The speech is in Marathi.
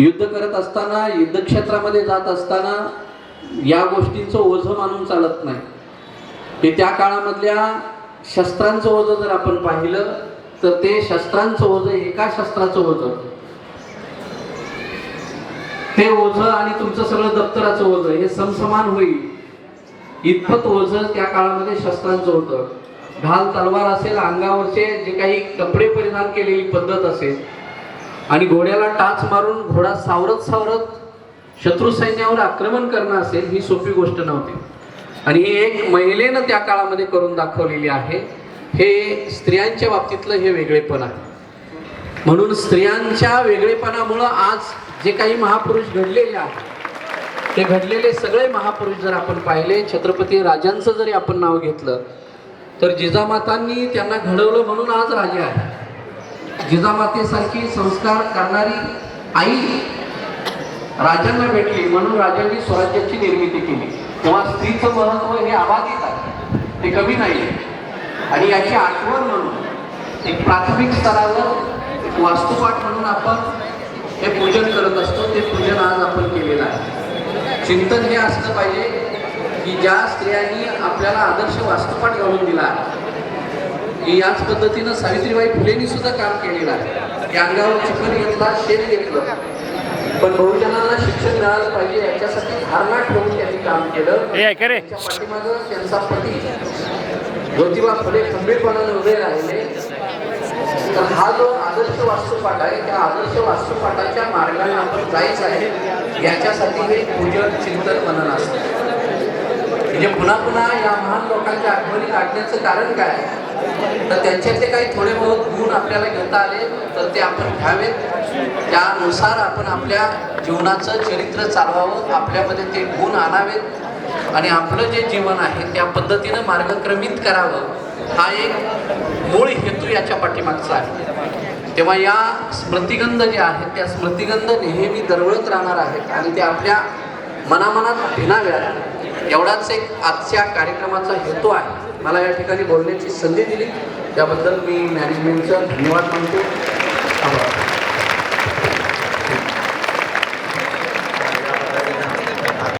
युद्ध करत असताना युद्धक्षेत्रामध्ये जात असताना या गोष्टींचं ओझं मानून चालत नाही. हे त्या काळामधल्या शस्त्रांचं ओझं जर आपण पाहिलं तर ते शस्त्रांचं ओझं एका शस्त्राचं ओझं. ते ओझं आणि तुमचं सगळं दप्तराचं ओझं हे समसमान होईल. इतपत ओझं त्या काळामध्ये शस्त्रांचं होतं. ढाल तलवार असेल अंगावरचे जे काही कपडे परिधान केलेली पद्धत असेल आणि घोड्याला टाच मारून घोडा सावरत सावरत शत्रू सैन्यावर आक्रमण करणं असेल ही सोपी गोष्ट नव्हती. आणि ही एक महिलेनं त्या काळामध्ये करून दाखवलेली आहे. हे स्त्रियांच्या बाबतीतलं हे वेगळेपण आहे. म्हणून स्त्रियांच्या वेगळेपणामुळं आज जे काही महापुरुष घडलेले आहेत ते घडलेले सगळे महापुरुष जर आपण पाहिले छत्रपती राजांचं जरी आपण नाव घेतलं तर जिजामातांनी त्यांना घडवलं म्हणून आज राजे आहे जिजामातेसारखी संस्कार करणारी आई राजांना भेटली म्हणून राजांनी स्वराज्याची निर्मिती केली. तेव्हा स्त्रीचं महत्त्व हे अबाधित आहे. ते कमी नाही आणि याची आठवण म्हणून एक प्राथमिक स्तरावर एक वास्तुपाठ म्हणून आपण हे पूजन करत असतो. ते पूजन आज आपण केलेलं आहे. चिंतन हे असलं पाहिजे की ज्या स्त्रियांनी आपल्याला आदर्श वास्तुपाठ घालून दिला आहे की याच पद्धतीनं सावित्रीबाई फुलेंनी सुद्धा काम केलेलं आहे. या अंगावर चिखल घेतला शेत घेतलं. पण बहुजनांना शिक्षण मिळालं पाहिजे याच्यासाठी धारणा ठेवून त्यांनी काम केलं. पाठीमागं त्यांचा पती ज्योतिबा फुले खंबीरपणाने उभे राहिले. तर हा जो आदर्श वास्तुपाठ आहे त्या आदर्श वास्तुपाठाच्या मार्गाने आपण जायचं आहे याच्यासाठी हे पूजन चिंतन मनन असतं. म्हणजे पुन्हा पुन्हा या महान लोकांच्या आठवणी काढण्याचं कारण काय? तर त्यांच्यातले काही थोडे बहुत गुण आपल्याला घेता आले तर ते आपण घ्यावेत. त्यानुसार आपण आपल्या जीवनाचं चरित्र चालवावं आपल्यामध्ये ते गुण आणावेत. आणि आपलं जे जीवन आहे त्या पद्धतीनं मार्गक्रमित करावं हा एक मूळ हेतू याच्या पाठीमागचा आहे. तेव्हा या स्मृतिगंध जे आहेत त्या स्मृतिगंध नेहमी दरवळत राहणार आहेत. आणि ते आपल्या मनामनात भिनाव्यात. एवढाच एक आजच्या कार्यक्रमाचा हेतू आहे. मला या ठिकाणी बोलण्याची संधी दिली. त्याबद्दल मी मॅनेजमेंटचा धन्यवाद मानतो. आभार